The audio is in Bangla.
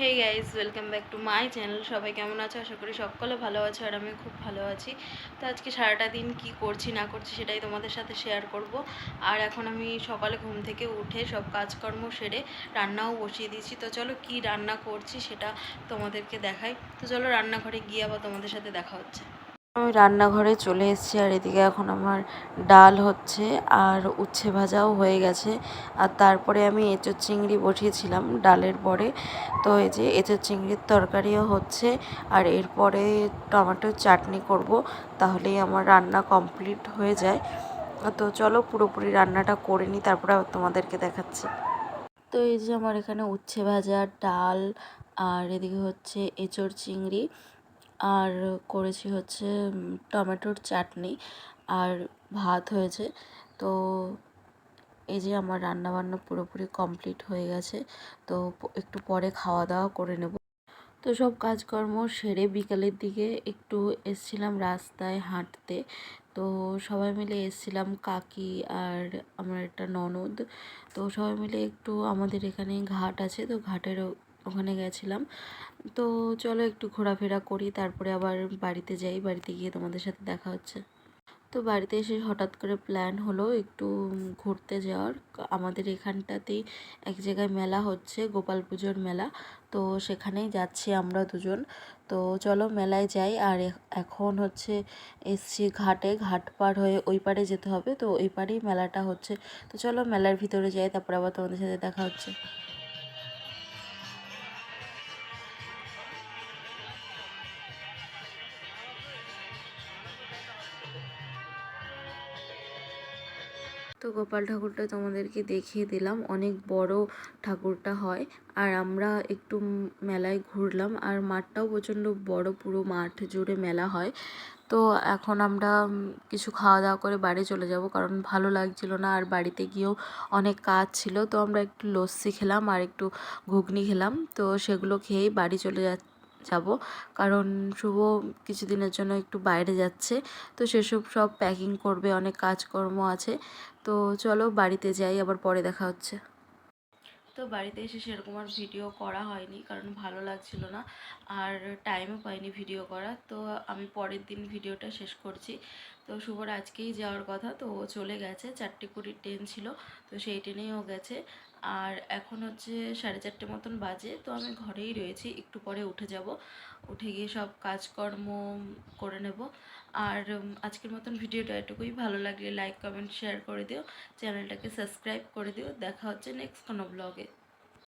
Hey guys welcome back to my channel সবাই কেমন আছো? আশা করি সকলে ভালো আছো আর আমি খুব ভালো আছি। তো আজকে সারাটা দিন কি করছি, না করছি সেটাই তোমাদের সাথে শেয়ার করব। আর এখন আমি সকালে ঘুম থেকে উঠে সব কাজকর্ম সেরে রান্নাও বসিয়ে দিয়েছি। তো চলো কি রান্না করছি সেটা তোমাদেরকে দেখাই। তো চলো রান্নাঘরে গিয়ে আবার তোমাদের সাথে দেখা হচ্ছে। আমি রান্নাঘরে চলে এসেছি আর এদিকে এখন আমার ডাল হচ্ছে আর উচ্ছে ভাজাও হয়ে গেছে। আর তারপরে আমি এঁচোর চিংড়ি বসিয়েছিলাম ডালের পরে। তো এই যে এঁচোর চিংড়ির তরকারিও হচ্ছে আর এরপরে টমেটোর চাটনি করব তাহলেই আমার রান্না কমপ্লিট হয়ে যায়। তো চলো পুরোপুরি রান্নাটা করে নিই, তারপরে তোমাদেরকে দেখাচ্ছি। তো এই যে আমার এখানে উচ্ছে ভাজা, ডাল আর এদিকে হচ্ছে এঁচোর চিংড়ি। আর করেছি হচ্ছে টমেটোর চাটনি আর ভাত হয়েছে। তো এই যে আমার রান্না বান্না পুরোপুরি কমপ্লিট হয়ে গেছে, তো একটু পরে খাওয়া দাওয়া করে নেব। তো সব কাজকর্ম সেরে বিকালের দিকে একটু এসছিলাম রাস্তায় হাঁটতে। তো সবাই মিলে এসছিলাম কাকি আর আমার একটা ননদ। তো সবাই মিলে একটু আমাদের এখানে ঘাট আছে, তো ঘাটের ওখানে গেছিলাম। তো চলো একটু ঘোরাফেরা করি, তারপরে আবার বাড়িতে যাই, বাড়িতে গিয়ে তোমাদের সাথে দেখা হচ্ছে। তো বাড়িতে এসে হঠাৎ করে প্ল্যান হলো একটু ঘুরতে যাওয়ার। আমাদের এখানটাতেই এক জায়গায় মেলা হচ্ছে, গোপাল পুজোর মেলা। তো সেখানেই যাচ্ছি আমরা দুজন। তো চলো মেলায় যাই, আর এখন হচ্ছে এসছি ঘাটে। ঘাট পার হয়ে ওই পারে যেতে হবে, তো ওই পারেই মেলাটা হচ্ছে। তো চলো মেলার ভিতরে যাই, তারপরে আবার তোমাদের সাথে দেখা হচ্ছে। তো গোপাল ঠাকুরটা তোমাদেরকে দেখিয়ে দিলাম। অনেক বড় ঠাকুরটা হয়। আর আমরা একটু মেলায় ঘুরলাম। আর মাঠটাও প্রচণ্ড বড়, পুরো মাঠ জুড়ে মেলা হয়। তো এখন আমরা কিছু খাওয়া দাওয়া করে বাড়ি চলে যাব কারণ ভালো লাগছিল না। আর বাড়িতে গিয়েও অনেক কাজ ছিল। তো আমরা একটু লস্যি খেলাম আর একটু ঘুগনি খেলাম। তো সেগুলো খেয়েই বাড়ি চলে যা যাব। কারণ শুভ কিছুদিনের জন্য একটু বাইরে যাচ্ছে, তো সেসব সব প্যাকিং করবে, অনেক কাজকর্ম আছে। তো চলো বাড়িতে যাই, আবার পরে দেখা হচ্ছে। তো বাড়িতে এসে সেরকম আর ভিডিও করা হয়নি, কারণ ভালো লাগছিল না। আর টাইমও পাইনি ভিডিও করা তো আমি পরের দিন ভিডিওটা শেষ করছি। তো শুভর আজকেই যাওয়ার কথা, তো ও চলে গেছে, চারটে কুড়ির ট্রেন ছিল, তো সেই ট্রেনেই ও গেছে। আর এখন হচ্ছে সাড়ে চারটে মতন বাজে, তো আমি ঘরেই রয়েছি, একটু পরে উঠে যাব। উঠে গিয়ে সব কাজকর্ম করে নেব। আর আজকের মতন ভিডিওটা এটুকুই। ভালো লাগলে লাইক কমেন্ট শেয়ার করে দিও। চ্যানেলটাকে সাবস্ক্রাইব করে দিও। দেখা হচ্ছে নেক্সট কোনো ব্লগে